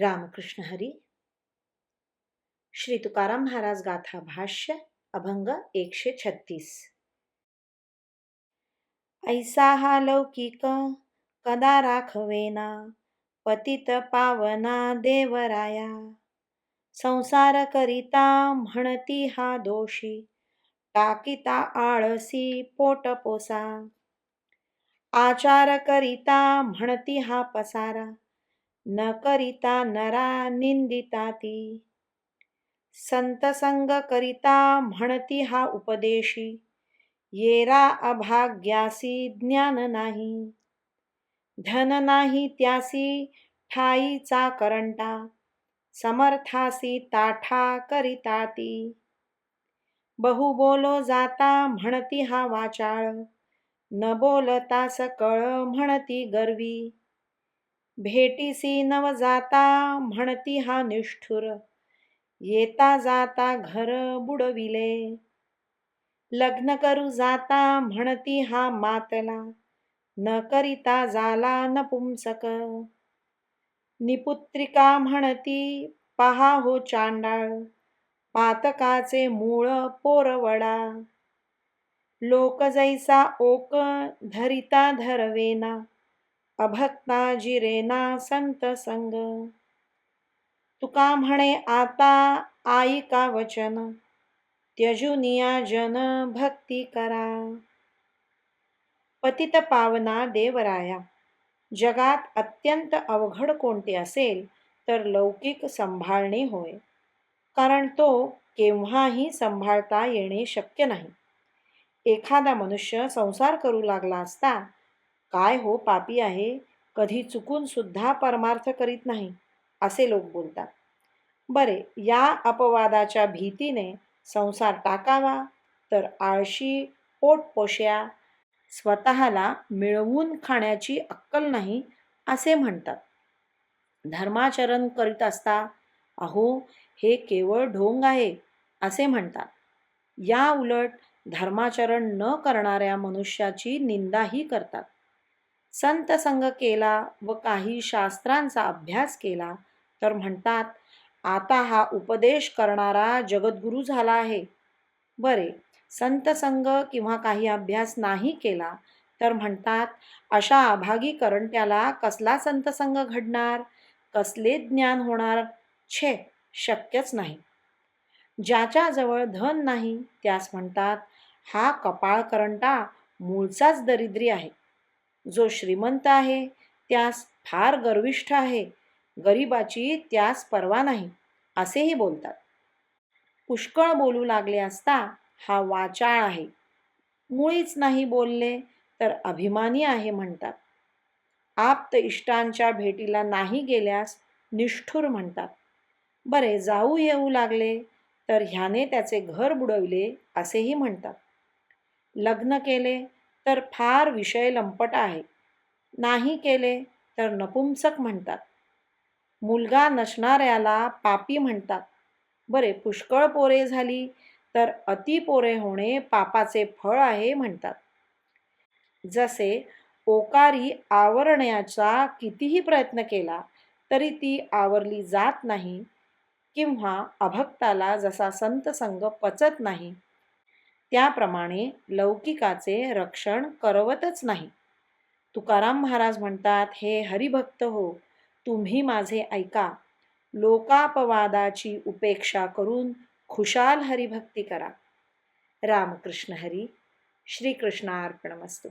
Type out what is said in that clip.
रामकृष्ण हरी। श्री तुकाराम महाराज गाथा भाष्य अभंग एकशे छत्तीस। ऐसा हा लौकिक कदा राखवेना पतित पावना देवराया। संसार करिता म्हणती हा दोषी टाकिता आळसी पोट पोसा। आचार करिता म्हणती हा पसारा न करिता नरा निंदिता ती संतसंग करिता म्हणती हा उपदेशी. येरा अभाग्यासी ज्ञान नाही. धन नाही त्यासी ठाईचा करंटा. समर्थासी ताठा करिता ती बहु बोलो जाता म्हणती हा वाचाळ. न बोलता सकळ म्हणती गर्वी. भेटीसी नव जाता म्हणती हा निष्ठुर. येता जाता घर बुडविले. लग्न करू जाता म्हणती हा मातला. न करिता जाला नपुंसक निपुत्रिका म्हणती पहा हो चांडाळ. पातकाचे मूळ पोरवडा. लोक जैसा ओक धरिता धरवेना. अभक्ता जिरेना संत संग. तुका म्हणे आता आई का वचन त्यजुनिया जन भक्ती करा. पतित पावना देवराया जगात अत्यंत अवघड कोणते असेल तर लौकिक संभाळणे होय कारण तो केव्हाही सांभाळता येणे शक्य नाही. एखादा मनुष्य संसार करू लागला असता काय हो पापी आहे? कधी चुकून सुद्धा परमार्थ करीत नाही असे लोक बोलतात. बरे या अपवादाच्या भीतीने संसार टाकावा तर आळशी पोटपोश्या स्वतःला मिळवून खाण्याची अक्कल नाही असे म्हणतात. धर्माचरण करीत असता अहो हे केवळ ढोंग आहे असे म्हणतात. या उलट धर्माचरण न करणाऱ्या मनुष्याची निंदाही करतात. संत संग केला व काही शास्त्रांचा अभ्यास केला तर म्हणतात आता हा उपदेश करणारा जगद्गुरू झाला आहे. बरे संत संग किंवा काही अभ्यास नाही केला तर म्हणतात अशा अभागी करंट्याला कसला संतसंग घडणार? कसले ज्ञान होणार? छे शक्यच नाही. ज्याच्याजवळ धन नाही त्यास म्हणतात हा कपाळ करंटा मूळचाच दरिद्री आहे. जो श्रीमंत आहे त्यास फार गर्विष्ठ आहे. गरिबाची त्यास पर्वा नाही असेही बोलतात. पुष्कळ बोलू लागले असता हा वाचाळ आहे. मुळीच नाही बोलले तर अभिमानी आहे म्हणतात. आप्त इष्टांच्या भेटीला नाही गेल्यास निष्ठुर म्हणतात. बरे जाऊ येऊ लागले तर ह्याने त्याचे घर बुडवले असेही म्हणतात. लग्न केले तर फार विषय लंपट आहे. नाही केले तर नपुंसक म्हणतात. मुलगा नसणाऱ्याला पापी म्हणतात. बरे पुष्कळ पोरे झाली तर अति पोरे होणे पापाचे फळ आहे म्हणतात. जसे ओकारी आवरण्याचा कितीही प्रयत्न केला तरी ती आवरली जात नाही किंवा अभक्ताला जसा संत संग पचत नाही त्याप्रमाणे लौकिकाचे रक्षण करवतच नाही. तुकाराम महाराज म्हणतात हे हरिभक्त हो तुम्ही माझे ऐका. लोकापवादाची उपेक्षा करून खुशाल हरिभक्ती करा. रामकृष्ण हरी श्रीकृष्णार्पणमस्तू.